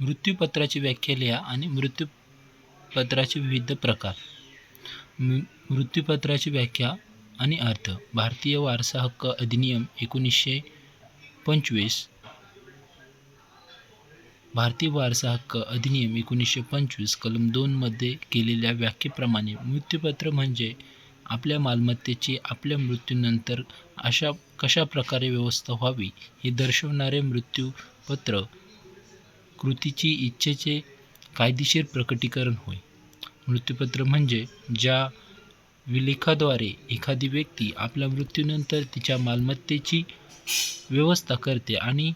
मृत्यूपत्राची व्याख्या लिहा आणि मृत्यूपत्राचे विविध प्रकार. मृत्यूपत्राची व्याख्या आणि अर्थ. भारतीय वारसा हक्क अधिनियम एकोणीसशे पंचवीस. भारतीय वारसा हक्क अधिनियम एकोणीसशे पंचवीस कलम दोनमध्ये केलेल्या व्याख्येप्रमाणे मृत्यूपत्र म्हणजे आपल्या मालमत्तेची आपल्या मृत्यूनंतर अशा कशा प्रकारे व्यवस्था व्हावी हे दर्शवणारे मृत्यूपत्र कृतीची इच्छेचे कायदेशीर प्रकटीकरण होय. मृत्यूपत्र म्हणजे ज्या विलेखाद्वारे एखादी व्यक्ती आपल्या मृत्यूनंतर तिच्या मालमत्तेची व्यवस्था करते आणि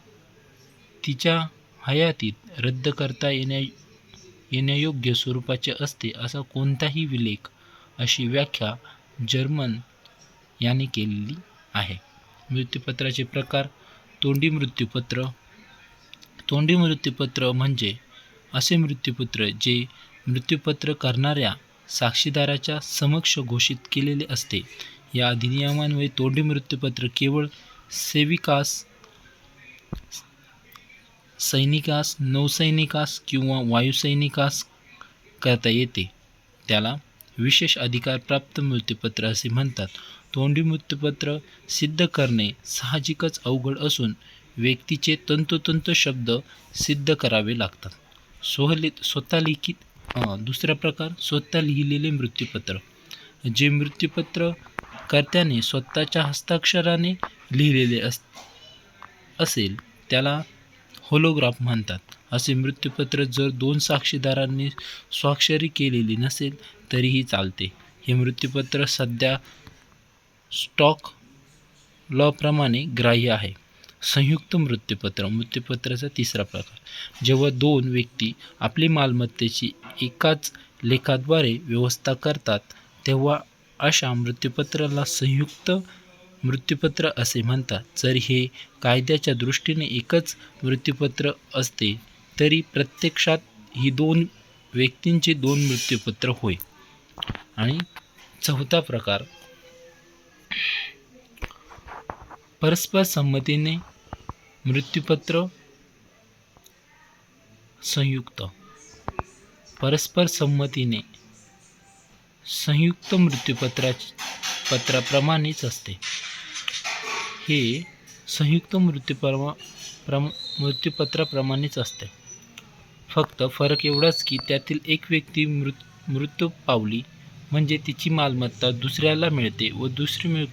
तिच्या हयातीत रद्द करता येण्या येण्यायोग्य स्वरूपाचे असते असा कोणताही विलेख अशी व्याख्या जर्मन याने केलेली आहे. मृत्यूपत्राचे प्रकार तोंडी मृत्यूपत्र तोंडी मृत्यूपत्र म्हणजे असे मृत्यूपत्र जे मृत्यूपत्र करणाऱ्या साक्षीदाराच्या समक्ष घोषित केलेले असते. या अधिनियमान्वये तोंडी मृत्यूपत्र केवळ सेविकास सैनिकास नौसैनिकास किंवा वायुसैनिकास करता येते. त्याला विशेष अधिकार प्राप्त मृत्यूपत्र असे म्हणतात. तोंडी मृत्यूपत्र सिद्ध करणे साहजिकच अवघड असून व्यक्तीचे तंतोतंत शब्द सिद्ध करावे लागतात. सोहले स्वतः लिखित दुसरा प्रकार स्वतः लिहिलेले मृत्यूपत्र. जे मृत्यूपत्र कर्त्याने स्वतःच्या हस्ताक्षराने लिहिलेले अस असेल त्याला होलोग्राफ म्हणतात. असे मृत्यूपत्र जर दोन साक्षीदारांनी स्वाक्षरी केलेली नसेल तरीही चालते. हे मृत्यूपत्र सध्या स्टॉक लॉप्रमाणे ग्राह्य आहे. संयुक्त मृत्यूपत्र मृत्यूपत्राचा तिसरा प्रकार. जेव्हा दोन व्यक्ती आपली मालमत्तेची एकाच लेखाद्वारे व्यवस्था करतात तेव्हा अशा मृत्यूपत्राला संयुक्त मृत्यूपत्र असे म्हणतात. जर हे कायद्याच्या दृष्टीने एकच मृत्यूपत्र असते तरी प्रत्यक्षात ही दोन व्यक्तींचे दोन मृत्यूपत्र होय. आणि चौथा प्रकार. परस्पर संमतीने मृत्यूपत्र संयुक्त. परस्पर संमतीने संयुक्त मृत्यूपत्रा पत्राप्रमाणेच असते. हे संयुक्त मृत्यूप्रमा प्रम मृत्यूपत्राप्रमाणेच असते. फक्त फरक एवढाच की त्यातील एक व्यक्ती मृत मृत्यू पावली म्हणजे तिची मालमत्ता दुसऱ्याला मिळते व दुसरी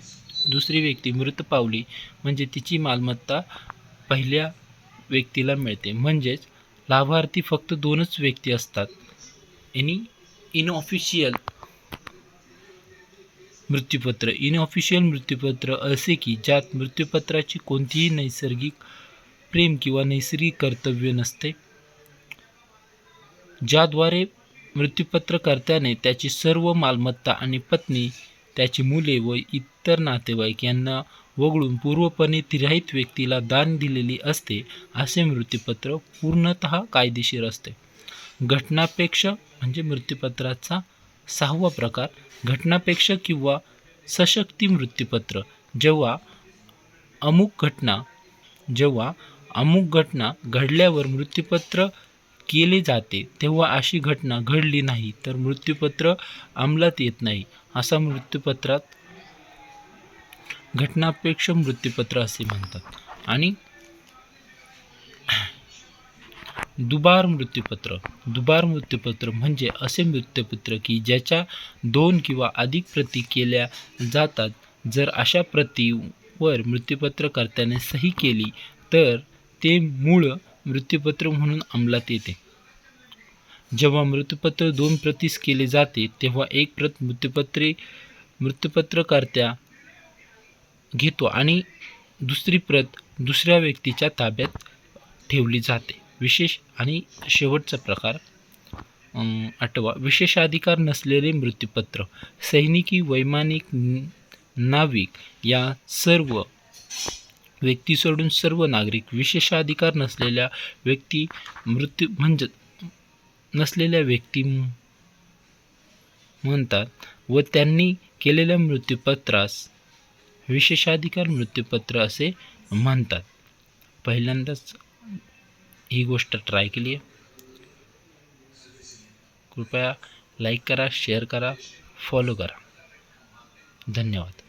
दुसरी व्यक्ती मृत पावली म्हणजे तिची मालमत्ता पहिल्या व्यक्तीला मिळते. म्हणजेच लाभार्थी फक्त दोनच व्यक्ती असतात. एनी इनऑफिशियल मृत्यूपत्र. इनऑफिशियल मृत्यूपत्र असे की ज्यात मृत्यूपत्राची कोणतीही नैसर्गिक प्रेम किंवा नैसर्गिक कर्तव्य नसते. ज्याद्वारे मृत्यूपत्रकर्त्याने त्याची सर्व मालमत्ता आणि पत्नी त्याची मुले व इतर नातेवाईक यांना वगळून पूर्वपणे तिराहित व्यक्तीला दान दिलेली असते असे मृत्यूपत्र पूर्णत कायदेशीर असते. घटनापेक्ष म्हणजे मृत्यूपत्राचा सहावा प्रकार घटनापेक्ष किंवा सशक्ती मृत्यूपत्र जेव्हा अमुक घटना जेव्हा अमुक घटना घडल्यावर मृत्यूपत्र केले जाते तेव्हा अशी घटना घडली नाही तर मृत्यूपत्र अंमलात येत नाही. असा मृत्यूपत्रात घटनापेक्ष मृत्यूपत्र असे म्हणतात. आणि दुबार मृत्यूपत्र दुबार मृत्यूपत्र म्हणजे असे मृत्यूपत्र की ज्याच्या दोन किंवा अधिक प्रती केल्या जातात. जर अशा प्रतीवर मृत्यूपत्रकर्त्याने सही केली तर ते मूळ मृत्यूपत्र म्हणून अंमलात येते. जेव्हा मृत्यूपत्र दोन प्रतीस केले जाते तेव्हा एक प्रत मृत्यूपत्रे मृत्यूपत्रकर्त्या घेतो आणि दुसरी प्रत दुसऱ्या व्यक्तीच्या ताब्यात ठेवली जाते. विशेष आणि शेवटचा प्रकार आठवा. विशेषाधिकार नसलेले मृत्यूपत्र सैनिकी वैमानिक नाविक या सर्व व्यक्ती सोडून सर्व नागरिक विशेषाधिकार नसलेल्या व्यक्ती मृत्यू म्हणजे नसलेल्या व्यक्ती म्हणतात व त्यांनी केलेल्या मृत्यूपत्रास विशेषाधिकार मृत्यूपत्र असे म्हणतात. पहिल्यांदाच ही गोष्ट ट्राय केली आहे. कृपया लाईक करा शेअर करा फॉलो करा. धन्यवाद.